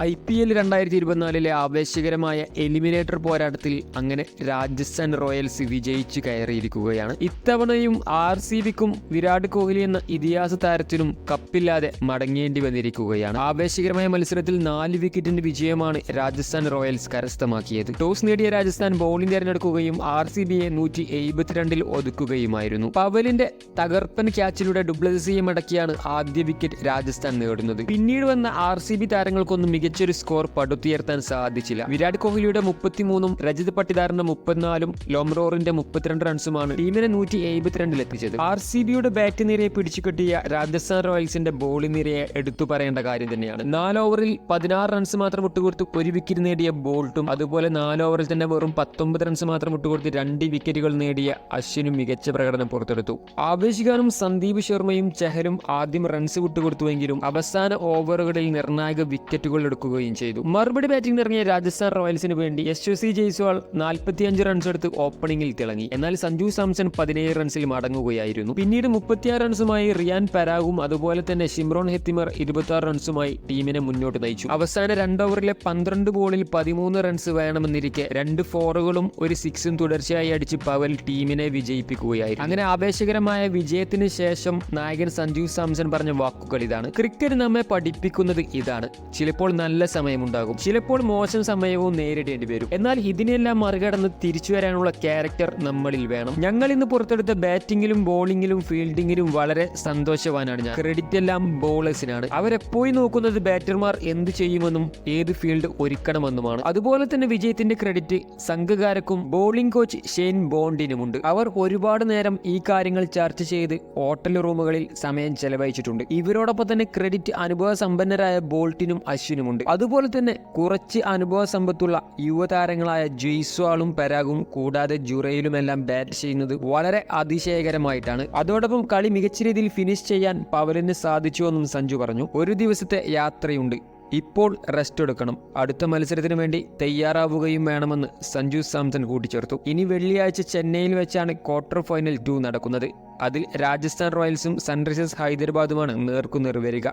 I P L രണ്ടായിരത്തി ഇരുപത്തിനാലിലെ ആവേശകരമായ എലിമിനേറ്റർ പോരാട്ടത്തിൽ അങ്ങനെ രാജസ്ഥാൻ റോയൽസ് വിജയിച്ച് കയറിയിരിക്കുകയാണ്. ഇത്തവണയും ആർ സി ബിക്കും വിരാട് കോഹ്ലി എന്ന ഇതിഹാസ താരത്തിനും കപ്പില്ലാതെ മടങ്ങേണ്ടി വന്നിരിക്കുകയാണ്. ആവേശകരമായ മത്സരത്തിൽ നാല് വിക്കറ്റിന്റെ വിജയമാണ് രാജസ്ഥാൻ റോയൽസ് കരസ്ഥമാക്കിയത്. ടോസ് നേടിയ രാജസ്ഥാൻ ബോളിംഗ് തിരഞ്ഞെടുക്കുകയും ആർ സി ബിയെ നൂറ്റി എഴുപത്തിരണ്ടിൽ ഒതുക്കുകയുമായിരുന്നു. പവലിന്റെ തകർപ്പൻ ക്യാച്ചിലൂടെ ഡുപ്ലസിയെ മടക്കിയാണ് ആദ്യ വിക്കറ്റ് രാജസ്ഥാൻ നേടുന്നത്. പിന്നീട് വന്ന ആർ സി ബി താരങ്ങൾക്കൊന്നും മികച്ചൊരു സ്കോർ പടുത്തുയർത്താൻ സാധിച്ചില്ല. വിരാട് കോഹ്ലിയുടെ മുപ്പത്തിമൂന്നും രജത് പട്ടിദാറിന്റെ മുപ്പത്തിനാലും ലോംറോറിന്റെ മുപ്പത്തിരണ്ട് റൺസുമാണ് ടീമിനെ നൂറ്റി എഴുപത്തിരണ്ടിൽ എത്തിച്ചത് ആർ സി ബിയുടെ ബാറ്റ് നിരയെ പിടിച്ചുകെട്ടിയ രാജസ്ഥാൻ റോയൽസിന്റെ ബോളിംഗ് നിരയെ എടുത്തു പറയേണ്ട കാര്യം തന്നെയാണ്. നാല് ഓവറിൽ പതിനാറ് റൺസ് മാത്രം വിട്ടുകൊടുത്ത് ഒരു വിക്കറ്റ് നേടിയ ബോൾട്ടും അതുപോലെ നാല് ഓവറിൽ തന്നെ വെറും പത്തൊമ്പത് റൺസ് മാത്രം വിട്ടുകൊടുത്ത് രണ്ട് വിക്കറ്റുകൾ നേടിയ അശ്വിനും മികച്ച പ്രകടനം പുറത്തെടുത്തു. ആവേശികാനും സന്ദീപ് ശർമ്മയും ചെഹലും ആദ്യം റൺസ് വിട്ടുകൊടുത്തുവെങ്കിലും അവസാന ഓവറുകളിൽ നിർണായക വിക്കറ്റുകൾ എടുക്കുകയും ചെയ്തു. മറുപടി ബാറ്റിംഗ് ഇറങ്ങിയ രാജസ്ഥാൻ റോയൽസിന് വേണ്ടി എസ് സി ജയ്സ്വാൾ നാൽപ്പത്തിയഞ്ച് റൺസ് എടുത്ത് ഓപ്പണിംഗിൽ തിളങ്ങി. എന്നാൽ സഞ്ജു സാംസൺ പതിനേഴ് റൺസിൽ മടങ്ങുകയായിരുന്നു. പിന്നീട് മുപ്പത്തിയാറ് റൺസുമായി റിയാൻ പരാഗും അതുപോലെ തന്നെ ഷിംറോൺ ഹെത്തിമർ ഇരുപത്തി റൺസുമായി ടീമിനെ മുന്നോട്ട് നയിച്ചു. അവസാന രണ്ട് ഓവറിലെ പന്ത്രണ്ട് ബോളിൽ പതിമൂന്ന് റൺസ് വേണമെന്നിരിക്കെ രണ്ട് ഫോറുകളും ഒരു സിക്സും തുടർച്ചയായി അടിച്ച് പവൽ ടീമിനെ വിജയിപ്പിക്കുകയായിരുന്നു. അങ്ങനെ ആവേശകരമായ വിജയത്തിന് ശേഷം നായകൻ സഞ്ജു സാംസൺ പറഞ്ഞ വാക്കുകൾ ഇതാണ്. ക്രിക്കറ്റ് നമ്മെ പഠിപ്പിക്കുന്നത് ഇതാണ്. ചിലപ്പോൾ നല്ല സമയമുണ്ടാകും. ചിലപ്പോൾ മോശം സമയവും നേരിടേണ്ടി വരും. എന്നാൽ ഇതിനെല്ലാം മറികടന്ന് തിരിച്ചു വരാനുള്ള ക്യാരക്ടർ നമ്മളിൽ വേണം. ഞങ്ങൾ ഇന്ന് പുറത്തെടുത്ത ബാറ്റിംഗിലും ബോളിംഗിലും ഫീൽഡിംഗിലും വളരെ സന്തോഷവാനാണ് ഞാൻ. ക്രെഡിറ്റ് എല്ലാം ബോളേഴ്സിനാണ്. അവരെപ്പോയി നോക്കുന്നത് ബാറ്റർമാർ എന്ത് ചെയ്യുമെന്നും ഏത് ഫീൽഡ് ഒരുക്കണമെന്നുമാണ്. അതുപോലെ തന്നെ വിജയത്തിന്റെ ക്രെഡിറ്റ് സംഘകാരക്കും ബോളിംഗ് കോച്ച് ഷെയ്ൻ ബോണ്ടിനുമുണ്ട്. അവർ ഒരുപാട് നേരം ഈ കാര്യങ്ങൾ ചർച്ച ചെയ്ത് ഹോട്ടൽ റൂമുകളിൽ സമയം ചെലവഴിച്ചിട്ടുണ്ട്. ഇവരോടൊപ്പം തന്നെ ക്രെഡിറ്റ് അനുഭവ സമ്പന്നരായ ബോൾട്ടിനും അശ്വിനുമുണ്ട്. അതുപോലെ തന്നെ കുറച്ച് അനുഭവ സമ്പത്തുള്ള യുവതാരങ്ങളായ ജെയ്സ്വാളും പരാഗും കൂടാതെ ജുറയിലും എല്ലാം ബാറ്റ് ചെയ്യുന്നത് വളരെ അതിശയകരമായിട്ടാണ്. അതോടൊപ്പം കളി മികച്ച രീതിയിൽ ഫിനിഷ് ചെയ്യാൻ പവലിന് സാധിച്ചുവെന്നും സഞ്ജു പറഞ്ഞു. ഒരു ദിവസത്തെ യാത്രയുണ്ട്. ഇപ്പോൾ റെസ്റ്റ് എടുക്കണം. അടുത്ത മത്സരത്തിന് വേണ്ടി തയ്യാറാവുകയും വേണമെന്ന് സഞ്ജു സാംസൺ കൂട്ടിച്ചേർത്തു. ഇനി വെള്ളിയാഴ്ച ചെന്നൈയിൽ വെച്ചാണ് ക്വാർട്ടർ ഫൈനൽ ടു നടക്കുന്നത്. അതിൽ രാജസ്ഥാൻ റോയൽസും സൺറൈസേഴ്സ് ഹൈദരാബാദുമാണ് നേർക്കുനേർ വരിക.